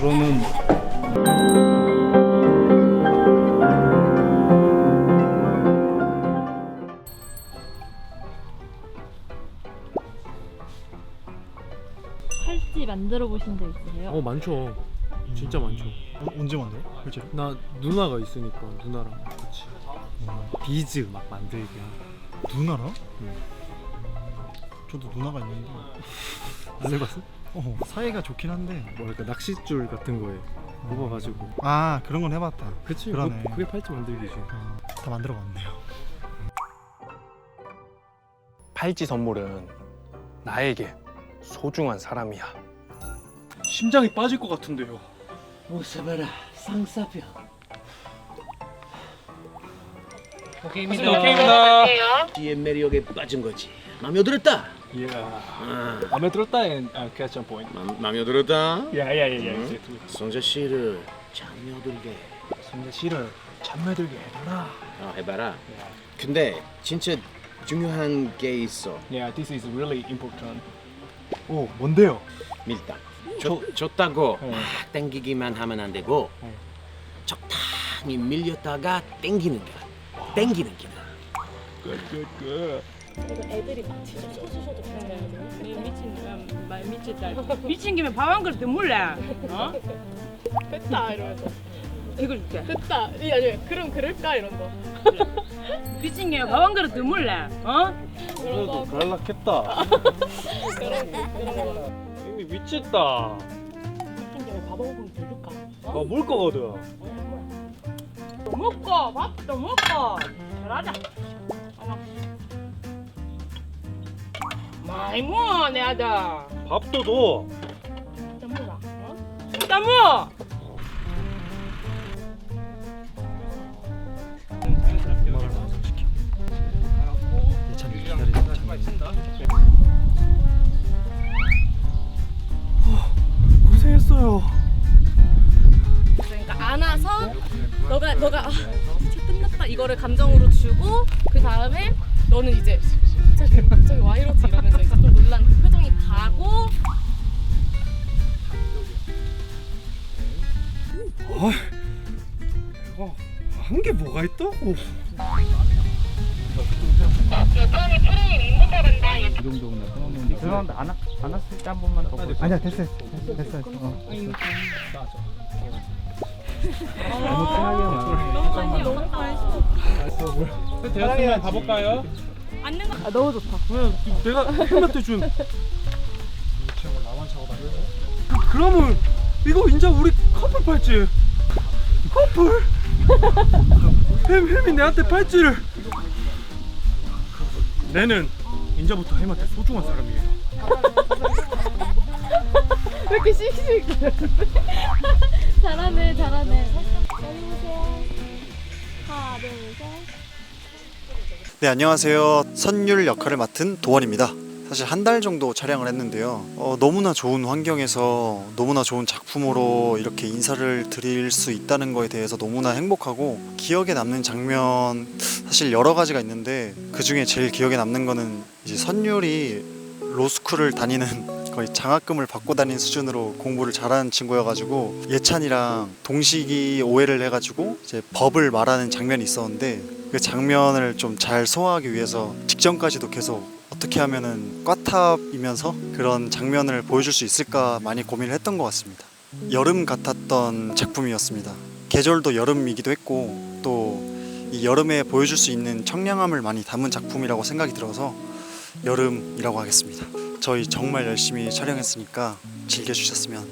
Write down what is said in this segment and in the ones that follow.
그러면 팔찌 만들어 보신 적 있으세요? 어 많죠. 진짜 많죠. 어, 언제 만들어? 실제로? 나 누나가 있으니까 누나랑 같이 비즈 막 만들기 하고. 누나랑? 응. 저도 누나가 있는데 안 해봤어? 어, 사이가 좋긴 한데 뭐랄까 낚싯줄 같은 거에 뽑아가지고. 아 그런 건 해봤다 그치. 그러네. 그, 그게 팔찌 만들기지. 어, 다 만들어봤네요 팔찌 선물은 나에게 소중한 사람이야. 심장이 빠질 것 같은데요. 웃어봐라 쌍싸병 오케이입니다. 뒤에 매력에 빠진 거지 맘에 들었다 예. 아, 마음에 들었다. 아, 캐치 포인트. 맘, 맘에 들었다 야야야야. 응? 성재 씨를 잠겨들게 근데 실을 잠매들게 해줘라. 어, 해봐라 근데 진짜 중요한 게 있어 Yeah, this is really important. 오, 뭔데요? 밀당 줬, 줬다고 네. 막 땡기기만 하면 안 되고 네. 적당히 밀렸다가 땡기는 거야 땡기는 기다 끝끝 끝. 이거 애들이 막 치셔 쳐주셔도 괜찮아요. 미친 음, 말 미친 딸. 미친 김에 밥 한 그릇 더 물래. 어? 됐다 이러면서 이거 줄게. 됐다 이 아니 그럼 그럴까 이런 거 미친 김에 밥 한 그릇 더 물래. 어? 그런 거 갈락했다. 그런 거 그런 거 이미 미쳤다. 미친 김에 밥한 그릇 더 줄까? 아, 뭘 거거든. 또 먹고 밥도 먹고 잘하자. 많이 먹어 내 아들. 밥도 줘. 일단 먹어. 어? 일단 먹어. 예찬이 기다리는 참 고생했어요. 그러니까 안아서 너가 너가 아, 진짜 끝났다 이거를 감정으로 주고 그 다음에 너는 이제 갑자 한게 뭐가 있다고? 죄송한데 안, 와- 안 왔을 때 한 번만 더 보세요. 아니야 됐어 됐어 됐어 어. 너무 편하게만. 너무 관심 너무 관심. 대학생활 가볼까요? 앉는 거. 아 너무 좋다 왜 내가 헬멧 준? 그러면 이거 인자 우리 커플 팔찌. 커플. 햄 햄이 내한테 팔찌를. 내는 인자부터 햄한테 소중한 사람이에요. 왜 이렇게 씩씩 잘하네, 잘하네. 여기 보세요. 하나, 둘, 셋. 네 안녕하세요 선율 역할을 맡은 도원입니다 사실 한 달 정도 촬영을 했는데요. 어, 너무나 좋은 환경에서 너무나 좋은 작품으로 이렇게 인사를 드릴 수 있다는 거에 대해서 너무나 행복하고 기억에 남는 장면 사실 여러 가지가 있는데 그 중에 제일 기억에 남는 거는 이제 선율이 로스쿨을 다니는 거의 장학금을 받고 다니는 수준으로 공부를 잘하는 친구여가지고 예찬이랑 동식이 오해를 해가지고 이제 법을 말하는 장면이 있었는데 그 장면을 좀 잘 소화하기 위해서 직전까지도 계속 어떻게 하면은 꽈탑이면서 그런 장면을 보여줄 수 있을까 많이 고민을 했던 것 같습니다. 여름 같았던 작품이었습니다. 계절도 여름이기도 했고 또 이 여름에 보여줄 수 있는 청량함을 많이 담은 작품이라고 생각이 들어서 여름이라고 하겠습니다. 저희 정말 열심히 촬영했으니까 즐겨주셨으면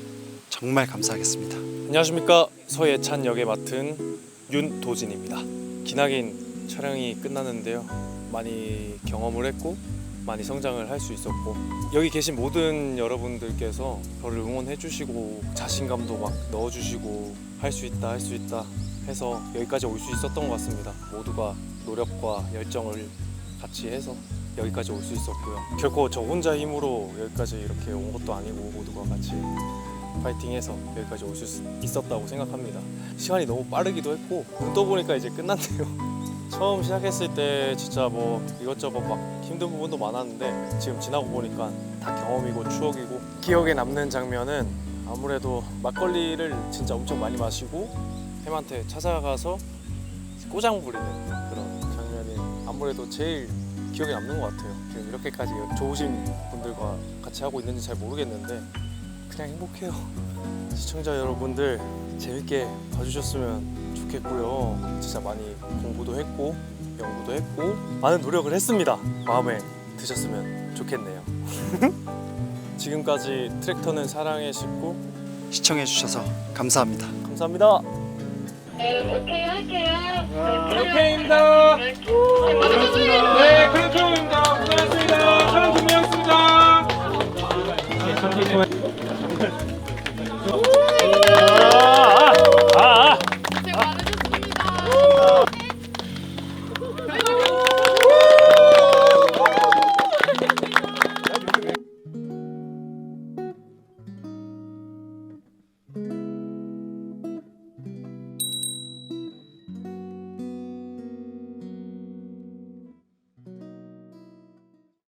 정말 감사하겠습니다. 안녕하십니까 서예찬 역에 맡은 윤도진입니다. 기나긴 촬영이 끝났는데요. 많이 경험을 했고 많이 성장을 할 수 있었고 여기 계신 모든 여러분들께서 저를 응원해 주시고 자신감도 막 넣어 주시고 할 수 있다 할 수 있다 해서 여기까지 올 수 있었던 것 같습니다. 모두가 노력과 열정을 같이 해서 여기까지 올 수 있었고요. 결코 저 혼자 힘으로 여기까지 이렇게 온 것도 아니고 모두가 같이 파이팅해서 여기까지 올 수 있었다고 생각합니다. 시간이 너무 빠르기도 했고 눈 떠보니까 이제 끝났네요. 처음 시작했을 때 진짜 뭐 이것저것 막 힘든 부분도 많았는데 지금 지나고 보니까 다 경험이고 추억이고 기억에 남는 장면은 아무래도 막걸리를 진짜 엄청 많이 마시고 햄한테 찾아가서 꼬장 부리는 그런 장면이 아무래도 제일 기억에 남는 것 같아요. 지금 이렇게까지 좋으신 분들과 같이 하고 있는지 잘 모르겠는데 그냥 행복해요. 시청자 여러분들 재밌게 봐주셨으면 좋겠고요. 진짜 많이 공부도 했고 연구도 했고 많은 노력을 했습니다. 마음에 드셨으면 좋겠네요. 지금까지 트랙터는 사랑에 싣고 시청해주셔서 감사합니다. 감사합니다. 네, 오케이 할게요.